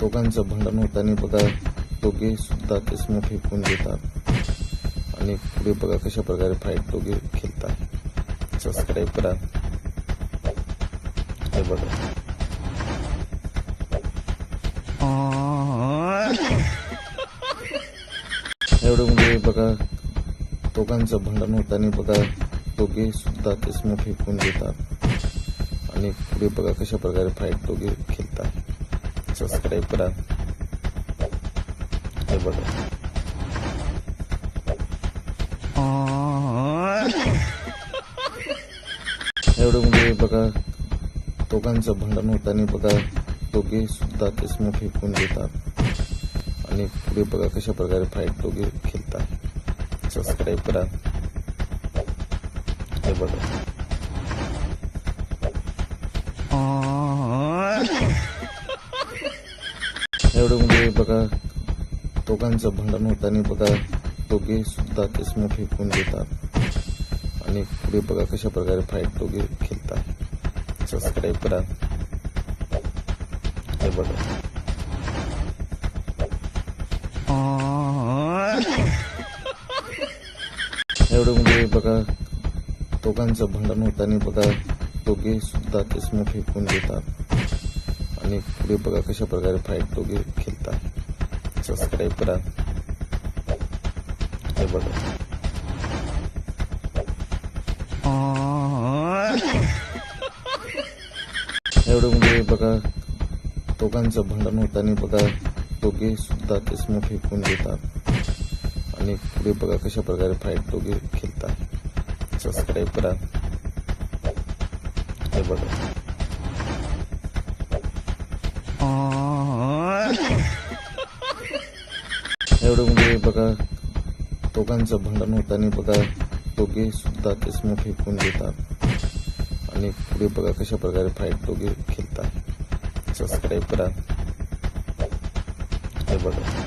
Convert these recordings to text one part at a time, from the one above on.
दोघांचं भांडण होताना बघा दोघे सुद्धा चष्मा फेकून देतात. आणि पुढे बघा कशा प्रकारे फाईट दोघे खेळतात. सबस्क्राईब करा. हे बघा. एवढं म्हणजे बघा दोघांचं भांडण होताना बघा दोघे सुद्धा चष्मा फेकून देतात. आणि पुढे बघा कशा प्रकारे फाईट दोघे सबस्क्राईब करा हे बघा एवढं म्हणजे बघा दोघांचं भांडण होताना बघा दोघे सुद्धा चष्मा फेकून देतात. आणि पुढे बघा कशा प्रकारे फाईट दोघे खेळतात. सबस्क्राईब करा. हे बघा. एवढं म्हणजे बघा दोघांचं भांडण होताना बघा दोघे सुद्धा चष्मा फेकून देतात. आणि पुढे बघा कशा प्रकारे फाईट दोघे खेळतात. सबस्क्राईब करा. हे बघा. एवढं म्हणजे बघा दोघांचं भांडण होताना बघा दोघे सुद्धा चष्मा फेकून देतात. आणि पुढे बघा कशा प्रकारे फाईट दोघे खेळतात. सबस्क्राईब करा. हे बघा. एवढं म्हणजे बघा दोघांचं भांडण होताना बघा दोघे सुद्धा चष्मा फेकून देतात. आणि पुढे बघा कशा प्रकारे फाईट दोघे खेळतात. सबस्क्राईब करा. हे बघा. एवढं म्हणजे बघा दोघांचं भांडण होताना बघा दोघे सुद्धा चष्मा फेकून देतात आणि पुढे बघा कशा प्रकारे फाईट दोघे खेळतात. सबस्क्राईब करा. हे बघा.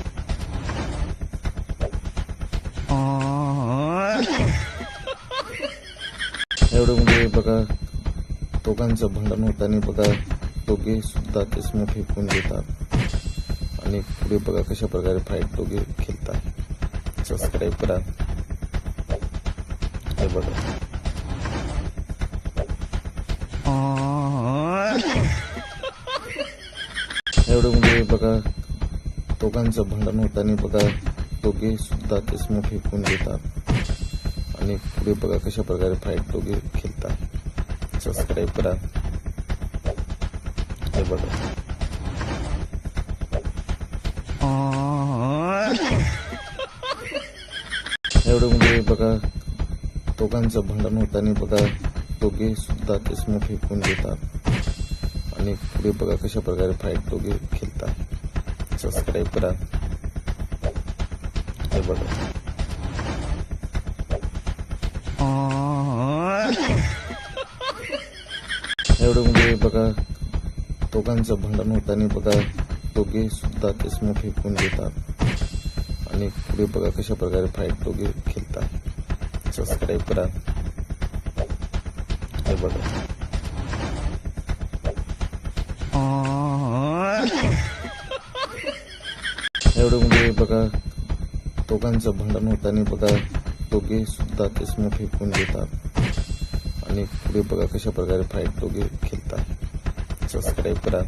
एवढं म्हणजे बघा दोघांचं भांडण होताना बघा दोघे सुद्धा चष्मा फेकून देतात आणि पुढे बघा कशा प्रकारे फाईट दोघे खेळतात. सबस्क्राईब करा. हे बघा. एवढं म्हणजे बघा दोघांचं भांडण होताना बघा दोघे सुद्धा चष्मा फेकून देतात. आणि पुढे बघा कशा प्रकारे फाईट दोघे खेळतात. सबस्क्राईब करा. हे बघा. एवढं म्हणजे बघा दोघांचं भांडण होताना बघा दोघे सुद्धा चष्मा फेकून देतात. आणि पुढे बघा कशा प्रकारे फाईट दोघे खेळतात. सबस्क्राईब करा. हे बघा. एवढं म्हणजे बघा दोघांचं भांडण होताना बघा दोघे सुद्धा चष्मा फेकून देतात. आणि पुढे बघा कशा प्रकारे फाईट दोघे खेळतात. सबस्क्राईब करा. हे बघा. एवढं म्हणजे बघा दोघांचं भांडण होताना बघा दोघे सुद्धा चष्मा फेकून देतात. आणि पुढे बघा कशा प्रकारे फाईट दोघे खेळतात. सबस्क्राईब करा.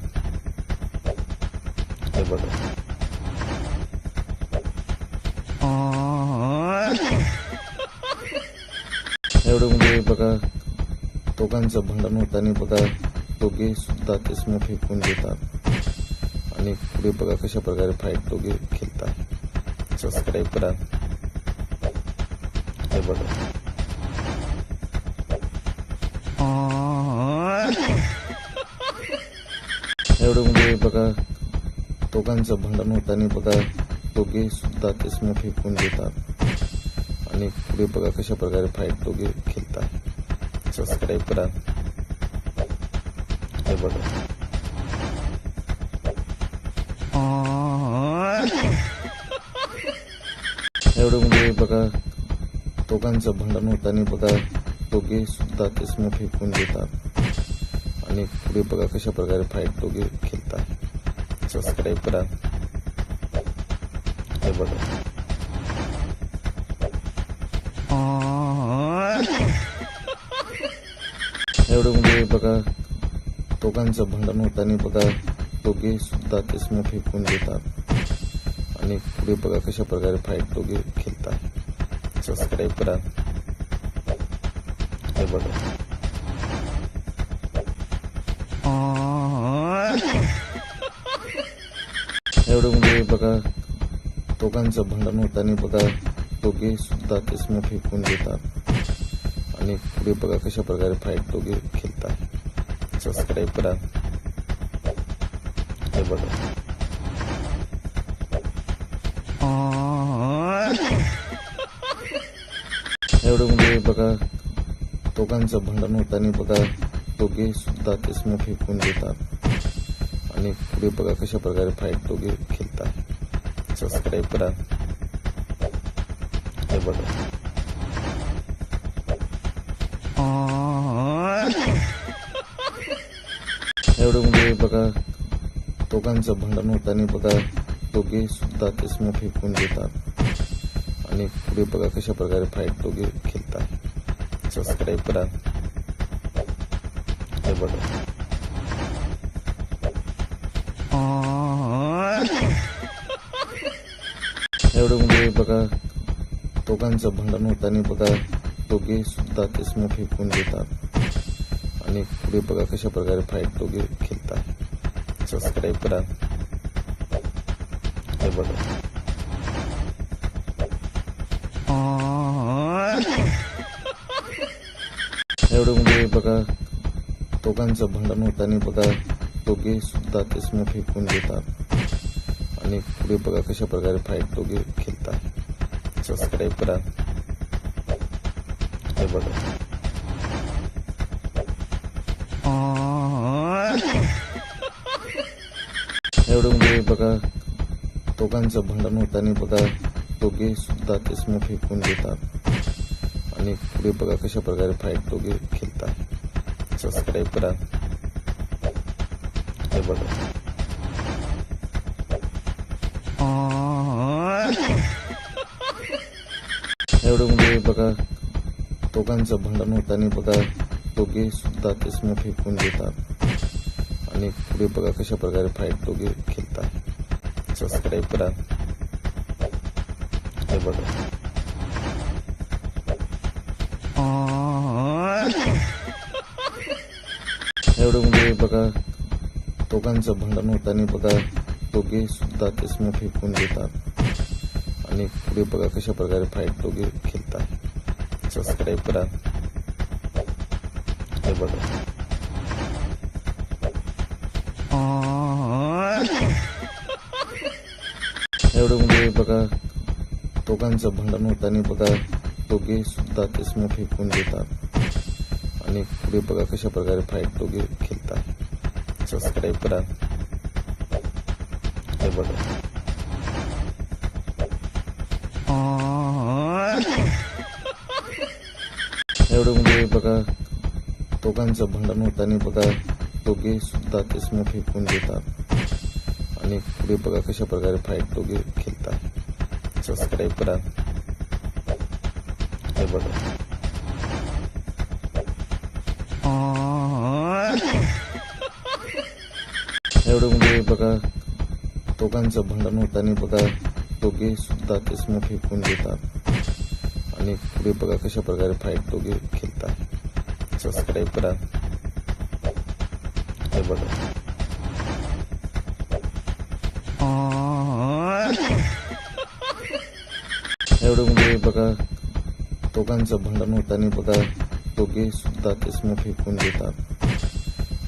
हे बघा. एवढं म्हणजे बघा दोघांचं भांडण होताना बघा दोघे सुद्धा चष्मा फेकून देतात आणि पुढे बघा कशा प्रकारे फाईट दोघे खेळतात. सबस्क्राईब करा. हे बघा. एवढं म्हणजे बघा दोघांचं भांडण होताना बघा दोघे सुद्धा चष्मा फेकून देतात आणि पुढे बघा कशा प्रकारे फाईट दोघे खेळतात. सबस्क्राईब करा. हे बघा. एवढं म्हणजे बघा दोघांचं भांडण होताना बघा दोघे सुद्धा चष्मा फेकून देतात. आणि पुढे बघा कशा प्रकारे फाईट दोघे खेळतात. सबस्क्राईब करा. हे बघा. एवढं म्हणजे बघा दोघांचं भांडण होताना बघा दोघे सुद्धा किस्म फेकून देतात. आणि पुढे बघा कशा प्रकारे फाईट दोघे खेळतात. सबस्क्राईब करा. हे बघा. एवढं म्हणजे बघा दोघांचं भांडण होताना बघा दोघे सुद्धा किस्म फेकून देतात. आणि पुढे बघा कशा प्रकारे फाईट दोघे खेळतात. सबस्क्राईब करा. हे बघा. एवढं म्हणजे बघा दोघांचं भांडण होताना बघा दोघे सुद्धा किस्म फेकून देतात. आणि पुढे बघा कशा प्रकारे फाईट दोघे खेळतात. सबस्क्राईब करा. हे बघा. एवढं म्हणजे बघा दोघांचं भांडण होताना बघा दोघे सुद्धा किस्म फेकून देतात. आणि पुढे बघा कशा प्रकारे फाईट दोघे खेळतात. सबस्क्राईब करा. हे बघा. एवढं म्हणजे बघा दोघांचं भांडण होताना बघा दोघे सुद्धा किस्म फेकून देतात आणि पुढे बघा कशा प्रकारे फाईट दोघे खेळतात. सबस्क्राईब करा. हे बघा. एवढं म्हणजे बघा दोघांचं भांडण होताना बघा दोघे सुद्धा किस्म फेकून देतात आणि पुढे बघा कशा प्रकारे फाईट दोघे खेळतात. सबस्क्राईब करा. हे बघा. एवढं म्हणजे बघा दोघांचं भांडण होताना बघा दोघे सुद्धा किस्म फेकून घेतात आणि पुढे बघा कशा प्रकारे फाईट दोघे खेळतात. सबस्क्राईब करा. हे बघा. एवढं म्हणजे बघा दोघांचं भांडण होताना बघा दोघे सुद्धा किस्म फेकून देतात आणि पुढे बघा कशा प्रकारे फाईट दोघे खेळतात. सबस्क्राईब करा. हे बघा. एवढं म्हणजे बघा दोघांचं भांडण होताना बघा दोघे सुद्धा किस्म फेकून देतात आणि पुढे बघा कशा प्रकारे फाईट दोघे सबस्क्राईब करा हे बघा एवढं म्हणजे बघा दोघांचं भांडण होताना बघा दोघे सुद्धा किस्म फेकून देतात आणि पुढे बघा कशा प्रकारे फाईट दोघे खेळतात सबस्क्राईब करा हे बघा एवढं म्हणजे बघा दोघांचं भांडण होताना बघा दोघे सुद्धा चष्मे फेकून देतात. आणि पुढे बघा कशा प्रकारे फाईट दोघे खेळतात. सबस्क्राईब करा. हे बघा. एवढं म्हणजे बघा दोघांचं भांडण होताना बघा दोघे सुद्धा चष्मे फेकून देतात. पुढे बघा कशा प्रकारे फाईट दोघे खेळतात. सबस्क्राईब करा. हे बघा. एवढं म्हणजे बघा दोघांचं भांडण होताना बघा दोघे सुद्धा किस्म फेकून देतात.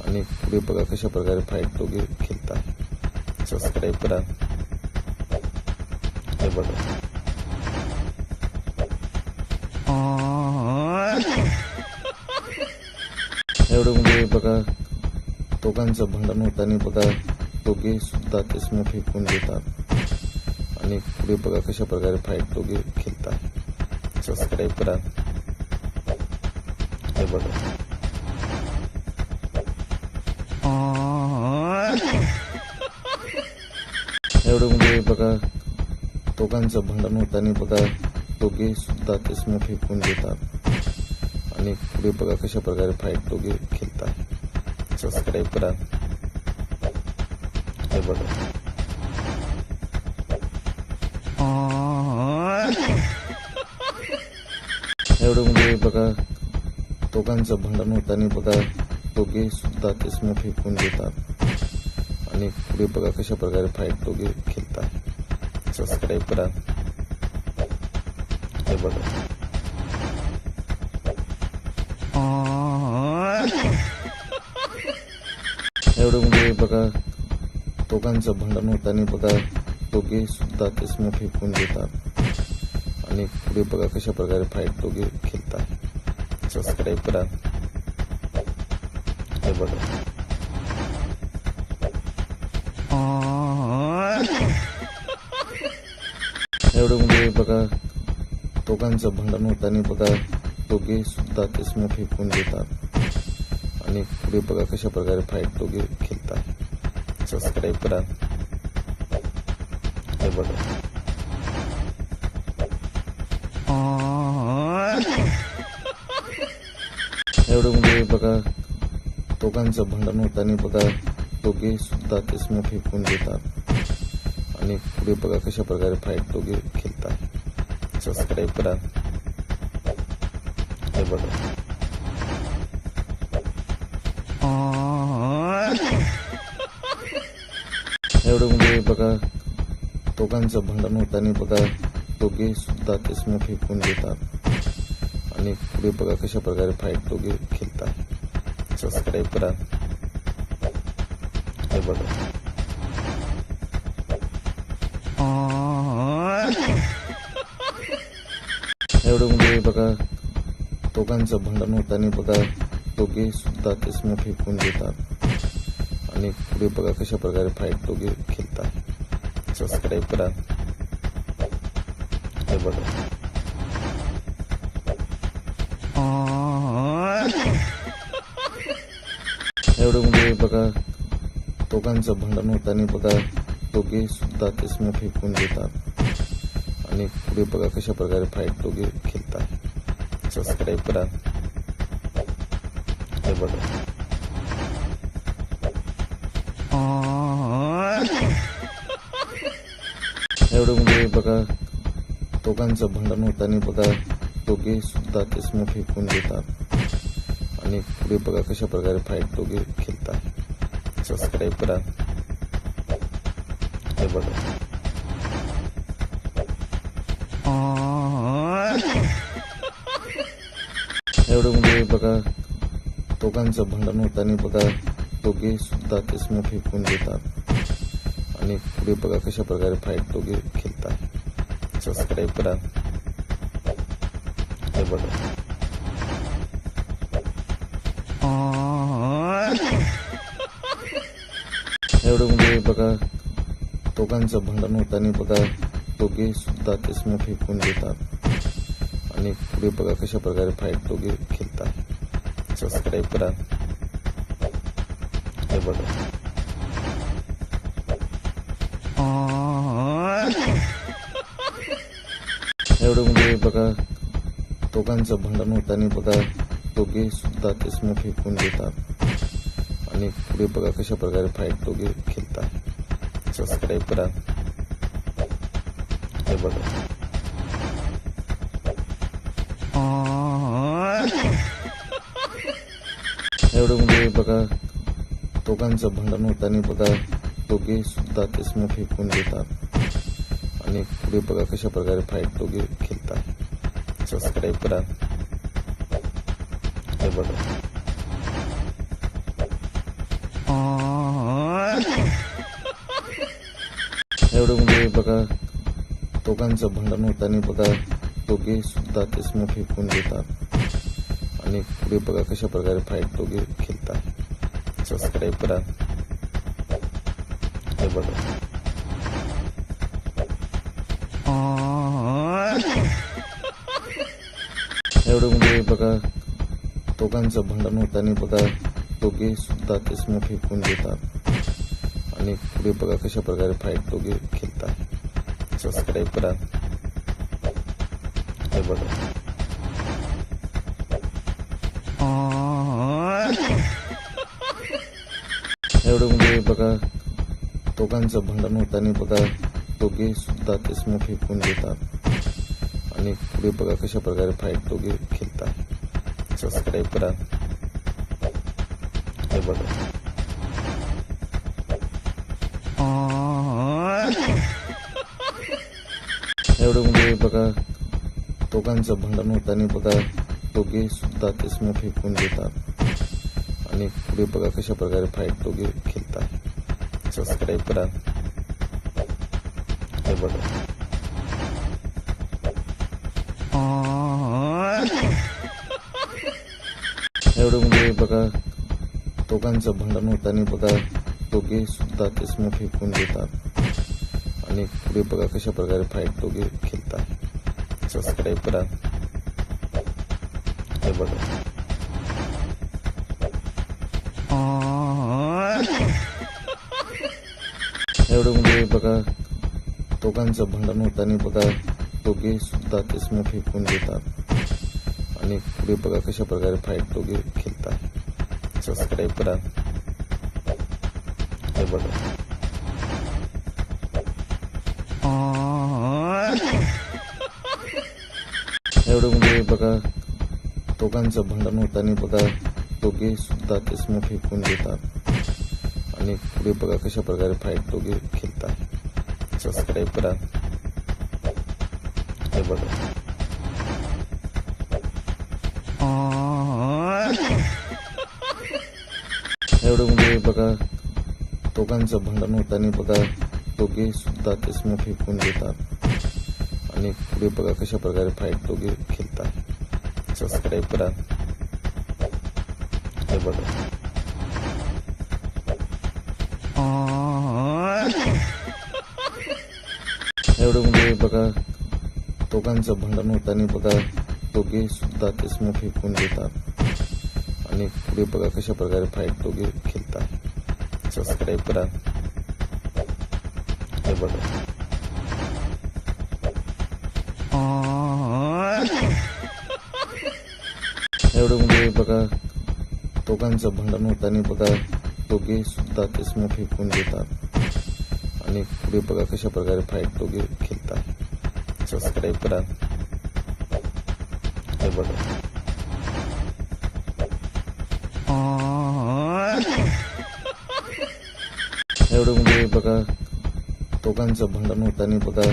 आणि पुढे बघा कशा प्रकारे फाईट दोघे खेळतात. सबस्क्राईब करा. हे बघा. एवढं म्हणजे बघा दोघांचं भांडण होताना बघा दोघे सुद्धा चष्मे फेकून देतात. आणि पुढे बघा कशा प्रकारे फाईट दोघे खेळतात. सबस्क्राईब करा हे बघा. एवढं म्हणजे बघा दोघांचं भांडण होताना बघा दोघे सुद्धा चष्मा फेकून देतात. आणि पुढे बघा कशा प्रकारे फाईट दोघे खेळतात. सबस्क्राईब करा. हे बघा. एवढं म्हणजे बघा दोघांचं भांडण होताना बघा दोघे सुद्धा चष्मा फेकून देतात. आणि पुढे बघा कशा प्रकारे फाईट दोघे खेळतात. सबस्क्राईब करा. हे बघा. एवढं म्हणजे बघा दोघांचं भांडण होताना बघा दोघे सुद्धा चष्मा फेकून देतात आणि पुढे बघा कशा प्रकारे फाईट दोघे खेळतात. सबस्क्राईब करा. हे बघा. एवढं म्हणजे बघा दोघांचं भांडण होताना बघा दोघे सुद्धा किस्म फेकून देतात. आणि पुढे बघा कशा प्रकारे फाईट दोघे खेळतात. सबस्क्राईब करा. हे बघा. एवढं म्हणजे बघा दोघांचं भांडण होताना बघा दोघे सुद्धा किस्म फेकून देतात. आणि पुढे बघा कशा प्रकारे फाईट दोघे खेळतात. सबस्क्राईब करा हे बघा एवढं म्हणजे बघा दोघांचं भांडण होताना बघा दोघे सुद्धा चष्मा फेकून देतात आणि पुढे बघा कशा प्रकारे फाईट दोघे खेळतात सबस्क्राईब करा हे बघा एवढं म्हणजे बघा दोघांचं भांडण होताना बघा दोघे सुद्धा चष्मा फेकून देतात. आणि पुढे बघा कशा प्रकारे फाईट दोघे खेळतात. सबस्क्राईब करा. हे बघा. एवढं म्हणजे बघा दोघांचं भांडण होताना बघा दोघे सुद्धा चष्मा फेकून देतात. आणि पुढे बघा कशा प्रकारे फाईट दोघे सबस्क्राईब करा हे बघा एवढं म्हणजे बघा दोघांचं भांडण होताना बघा दोघे सुद्धा चष्मा फेकून देतात. आणि पुढे बघा कशा प्रकारे फाईट दोघे खेळतात. सबस्क्राईब करा. हे बघा. एवढं म्हणजे बघा दोघांचं भांडण होताना बघा दोघे सुद्धा चष्मा फेकून देतात आणि पुढे बघा कशा प्रकारे फाईट दोघे खेळतात. सबस्क्राईब करा. हे बघा. एवढं म्हणजे बघा दोघांचं भांडण होताना बघा दोघे सुद्धा चष्मा फेकून देतात आणि पुढे बघा कशा प्रकारे फाईट दोघे खेळतात. सबस्क्राईब करा. हे बघा. एवढं म्हणजे बघा दोघांचं भांडण होताना बघा दोघे सुद्धा चष्मे फेकून देतात. आणि पुढे बघा कशा प्रकारे फाईट दोघे खेळतात. सबस्क्राईब करा. हे बघा. एवढं म्हणजे बघा दोघांचं भांडण होताना बघा दोघे सुद्धा चष्मा फेकून देतात. आणि पुढे बघा कशा प्रकारे फाईट दोघे खेळतात. सबस्क्राईब करा. हे बघा. एवढं म्हणजे बघा दोघांचं भांडण होताना बघा दोघे सुद्धा चष्मा फेकून देतात. आणि पुढे बघा कशा प्रकारे फाईट दोघे खेळतात. सबस्क्राईब करा. हे बघा. एवढं म्हणजे बघा दोघांचं भांडण होताना बघा दोघे सुद्धा चष्मा फेकून देतात. आणि पुढे बघा कशा प्रकारे फाईट दोघे खेळतात. सबस्क्राईब करा. हे बघा. एवढं म्हणजे बघा दोघांचं भांडण होताना बघा दोघे सुद्धा ते फेकून देतात. आणि पुढे बघा कशा प्रकारे फाईट दोघे खेळतात. सबस्क्राईब करा. हे बघा. एवढं म्हणजे बघा दोघांचं भांडण होताना बघा दोघे सुद्धा ते फेकून देतात. आणि पुढे बघा कशा प्रकारे फाईट दोघे खेळतात. सबस्क्राईब करा. हे बघा. एवढं म्हणजे बघा दोघांचं भांडण होताना बघा दोघे सुद्धा चष्मे फेकून देतात. आणि पुढे बघा कशा प्रकारे फाईट दोघे खेळतात. सबस्क्राईब करा. हे बघा. एवढं म्हणजे बघा दोघांचं भांडण होताना बघा दोघे सुद्धा ते फेकून देतात. आणि पुढे बघा कशा प्रकारे फाईट दोघे खेळतात. सबस्क्राईब करा. हे बघा. एवढं म्हणजे बघा दोघांचं भांडण होताना बघा दोघे सुद्धा ते फेकून देतात. आणि पुढे बघा कशा प्रकारे फाईट दोघे सबस्क्राईब करा हे बघा. एवढं म्हणजे बघा दोघांचं भांडण होताना बघा दोघे सुद्धा ते फेकून देतात. आणि पुढे बघा कशा प्रकारे फाईट दोघे खेळतात. सबस्क्राईब करा. हे बघा. बघा दोघांचं भांडण होताना बघा दोघे सुद्धा चष्मे फेकून देतात आणि पुढे बघा कशा प्रकारे फाईट दोघे खेळतात. सबस्क्राईब करा. हे बघा. एवढं म्हणजे बघा दोघांचं भांडण होताना बघा दोघे सुद्धा चष्मे फेकून देतात आणि पुढे बघा कशा प्रकारे फाईट दोघे खेळतात. सबस्क्राईब करा हे बघा एवढं म्हणजे बघा दोघांचं भांडण होताना बघा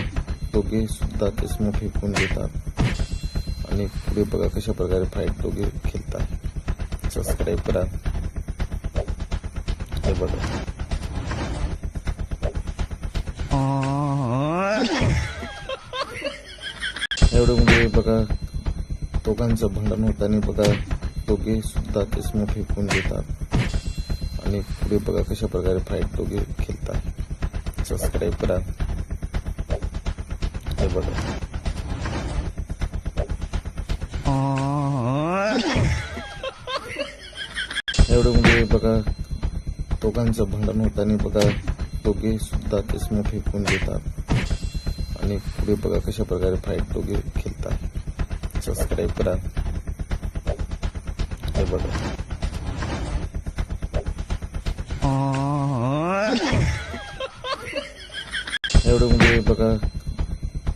दोघे सुद्धा स्मो फेकून देतात आणि पुढे बघा कशा प्रकारे फाईट दोघे खेळतात सबस्क्राईब करा हे बघा एवढं म्हणजे बघा दोघांचं भांडण होताना बघा दोघे सुद्धा ते फेकून देतात. आणि पुढे बघा कशा प्रकारे फाईट दोघे खेळतात. सबस्क्राईब करा. हे बघा. एवढ्यामध्ये म्हणजे बघा दोघांचं भांडण होताना बघा दोघे सुद्धा ते फेकून देतात. आणि पुढे बघा कशा प्रकारे फाईट दोघे खेळतात. सबस्क्राईब करा. हे बघा. एवढं म्हणजे बघा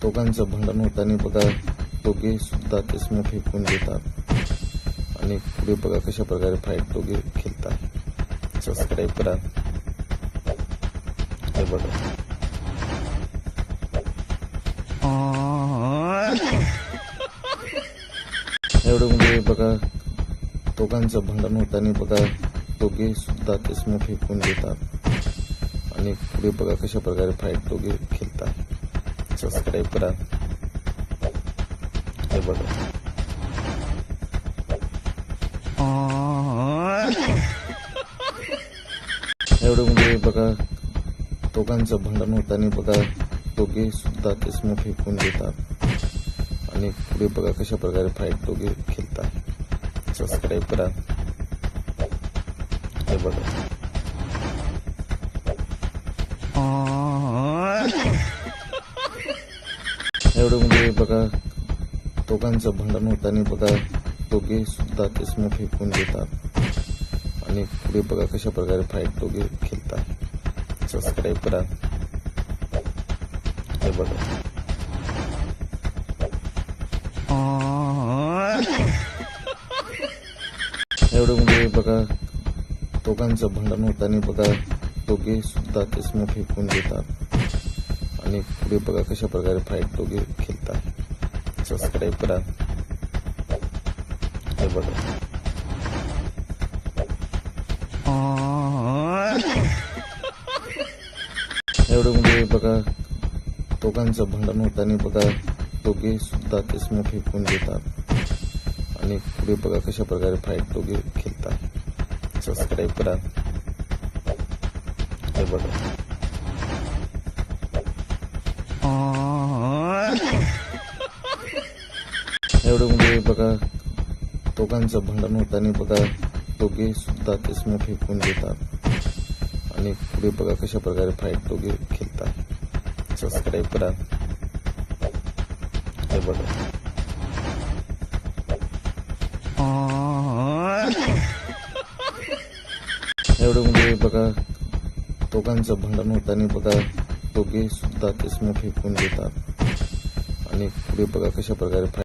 दोघांचं भांडण होताना बघा दोघे सुद्धा चष्मे फेकून देतात आणि पुढे बघा कशा प्रकारे फाईट दोघे खेळतात. सबस्क्राईब करा. हे बघा. एवढं म्हणजे बघा दोघांचं भांडण होताना बघा दोघे सुद्धा ते फेकून देतात. आणि पुढे बघा कशा प्रकारे फाईट दोघे खेळतात. सबस्क्राईब करा. हे बघा. एवढं म्हणजे बघा दोघांचं भांडण होताना बघा दोघे सुद्धा ते फेकून देतात. आणि पुढे बघा कशा प्रकारे फाईट दोघे खेळतात. सबस्क्राईब करा. हे बघा. एवढं म्हणजे बघा दोघांचं भांडण होताना बघा दोघे सुद्धा चष्मा फेकून देतात. आणि पुढे बघा कशा प्रकारे फाईट दोघे खेळतात. सबस्क्राईब करा. हे बघा. एवढं म्हणजे बघा दोघांचं भांडण होताना बघा दोघे सुद्धा चष्मा फेकून देतात. आणि पुढे बघा कशा प्रकारे फाईट दोघे खेळतात. सबस्क्राईब करा. हे बघा. एवढं म्हणजे बघा दोघांचं भांडण होताना बघा दोघे सुद्धा चष्मा फेकून देतात. आणि पुढे बघा कशा प्रकारे फाईट दोघे खेळतात. सबस्क्राईब करा. हे बघा. एवढं म्हणजे बघा दोघांचं भांडण होताना बघा दोघे सुद्धा चष्मा फेकून देतात. आणि पुढे बघा कशा प्रकारे फाईट दोघे खेळतात. सबस्क्राईब करा. हे बघ. एवढं म्हणजे बघा दोघांचं भांडण होताना बघा दोघे सुद्धा चष्मा फेकून देतात. आणि पुढे बघा कशा प्रकारे